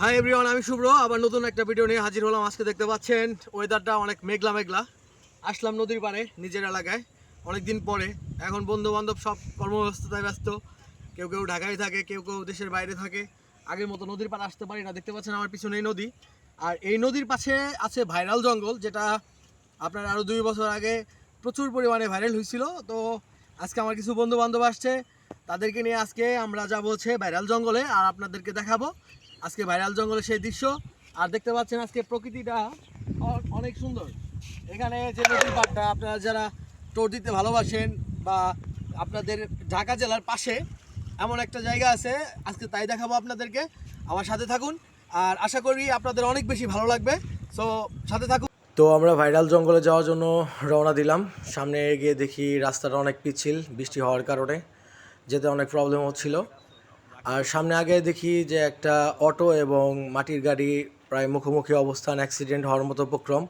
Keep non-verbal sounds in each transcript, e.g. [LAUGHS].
Hi everyone আমি শুভ্র, আবার নতুন একটা ভিডিও নিয়ে হাজির হলাম। আজকে দেখতে পাচ্ছেন ওয়েদারটা অনেক মেঘলা মেঘলা। আসলাম নদীর পাড়ে, নিজের এলাকায়। অনেক দিন পরে, এখন বন্ধু বান্ধব সব কর্মব্যস্ততায় ব্যস্ত। কেউ কেউ ঢাকায় থাকে, কেউ কেউ দেশের বাইরে থাকে। আগের মতো নদীর পাড়ে আসতে পারি না। দেখতে পাচ্ছেন আমার পিছনে এই নদী। আর এই নদীর পাশে আছে ভাইরাল জঙ্গল, যেটা আপনার আরও দুই বছর আগে প্রচুর পরিমাণে ভাইরাল হয়েছিল। তো আজকে আমার কিছু বন্ধু বান্ধব আসছে। তাদেরকে নিয়ে আজকে আমরা যাব হচ্ছে ভাইরাল জঙ্গলে আর আপনাদেরকে দেখাবো আজকে ভাইরাল জঙ্গলে সেই দৃশ্য। আর দেখতে পাচ্ছেন আজকে প্রকৃতিটা অনেক সুন্দর। এখানে যে নদীর পাড়টা, আপনারা যারা টোর দিতে ভালোবাসেন বা আপনাদের ঢাকা জেলার পাশে এমন একটা জায়গা আছে, আজকে তাই দেখাবো আপনাদেরকে। আমার সাথে থাকুন। আর আশা করি আপনাদের অনেক বেশি ভালো লাগবে। সো সাথে থাকুন। তো আমরা ভাইরাল জঙ্গলে যাওয়ার জন্য রওনা দিলাম। সামনে গিয়ে দেখি রাস্তাটা অনেক পিছিল বৃষ্টি হওয়ার কারণে। যেতে অনেক প্রবলেম হচ্ছিল আর সামনে আগে দেখি যে একটা অটো এবং মাটির গাড়ি প্রায় মুখোমুখি অবস্থান অ্যাক্সিডেন্ট হওয়ার মতো উপক্রম।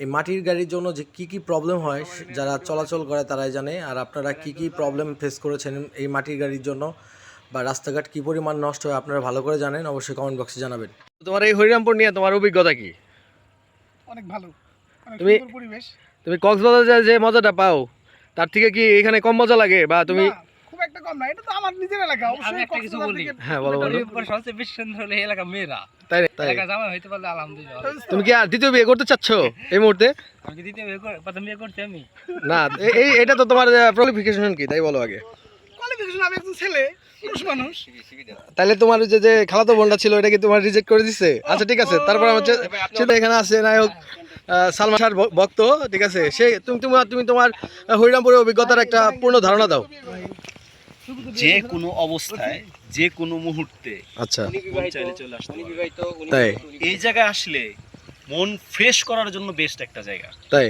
এই মাটির গাড়ির জন্য যে কি কি প্রবলেম হয় যারা চলাচল করে তারাই জানে। আর আপনারা কি কি প্রবলেম ফেস করেছেন এই মাটির গাড়ির জন্য বা রাস্তাঘাট কী পরিমাণ নষ্ট হয় আপনারা ভালো করে জানেন অবশ্যই কমেন্ট বক্সে জানাবেন। তোমার এই হরিরামপুর নিয়ে তোমার অভিজ্ঞতা কি? অনেক ভালো। তুমি- পরিবেশ। তুমি কক্সবাজারে যে মজাটা পাও তার থেকে কি এখানে কম মজা লাগে বা তুমি কম না এটা তো আমার নিজের এলাকা অবশ্যই একটা কিছু বলি। হ্যাঁ বলো বলো। সবচেয়ে বেশি সুন্দর হলো এই এলাকা মেয়েরা। তাই তাই। এলাকা জামাই হইতে পারলে আলহামদুলিল্লাহ। তুমি কি আর দ্বিতীয় বিয়ে করতে চাচ্ছ এই মুহূর্তে? আমি কি দ্বিতীয় বিয়ে প্রথম বিয়ে করছি আমি? না এই এটা তো তোমার কোয়ালিফিকেশন কি? তাই বলো আগে। কোয়ালিফিকেশন আমি একজন ছেলে মানুষ। তাহলে তোমার যে যে খালাতো বোনটা ছিল এটা কি তোমার রিজেক্ট করে দিছে? আচ্ছা ঠিক আছে তারপর আমার সেটা এখানে আছে নায়ক সালমান শাহর ভক্ত ঠিক আছে? সে তুমি তুমি তোমার হরিরামপুরের অভিজ্ঞতার একটা পূর্ণ ধারণা দাও। যে কোনো অবস্থায় যে কোনো মুহূর্তে আচ্ছা। চাইলে চলে আসতে তাই? এই জায়গায় আসলে মন ফ্রেশ করার জন্য বেস্ট একটা জায়গা। তাই?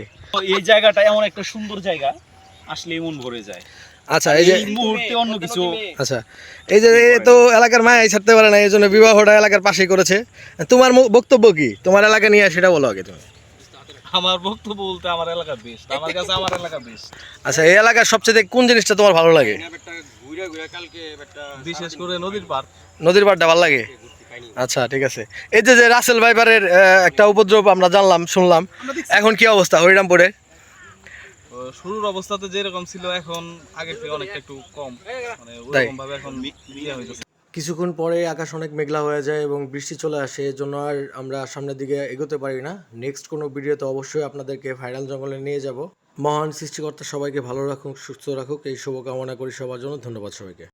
এই জায়গাটা এমন একটা সুন্দর জায়গা আসলে মন ভরে যায়। আচ্ছা এই যে মুহূর্তে অন্য কিছু আচ্ছা এই যে তো এলাকার মায় ছাড়তে পারে না এই জন্য বিবাহটা এলাকার পাশেই করেছে। তোমার বক্তব্য কি? তোমার এলাকা নিয়ে সেটা বলো আগে তুমি। আমার বক্তব্য বলতে আমার এলাকা বেস্ট আমার [LAUGHS] কাছে আমার এলাকা বেস্ট আচ্ছা এই এলাকার সবচেয়ে কোন জিনিসটা তোমার ভালো লাগে? বিশেষ করে নদীর পার নদীর পাড়টা ভালো লাগে? আচ্ছা ঠিক আছে। এই যে যে রাসেল ভাইপারের আহ, একটা উপদ্রব আমরা জানলাম শুনলাম এখন কি অবস্থা হরিরামপুরে? শুরুর অবস্থাতে যেরকম ছিল এখন আগের থেকে অনেকটা একটু কম। মানে ওরকম ভাবে এখন ইয়ে হইতেছে কিছুক্ষণ পরে আকাশ অনেক মেঘলা হয়ে যায় এবং বৃষ্টি চলে আসে এর জন্য আর আমরা সামনের দিকে এগোতে পারি না। নেক্সট কোনো ভিডিওতে অবশ্যই আপনাদেরকে ভাইরাল জঙ্গলে নিয়ে যাব। মহান সৃষ্টিকর্তা সবাইকে ভালো রাখুক সুস্থ রাখুক। এই শুভকামনা করি সবার জন্য। ধন্যবাদ সবাইকে।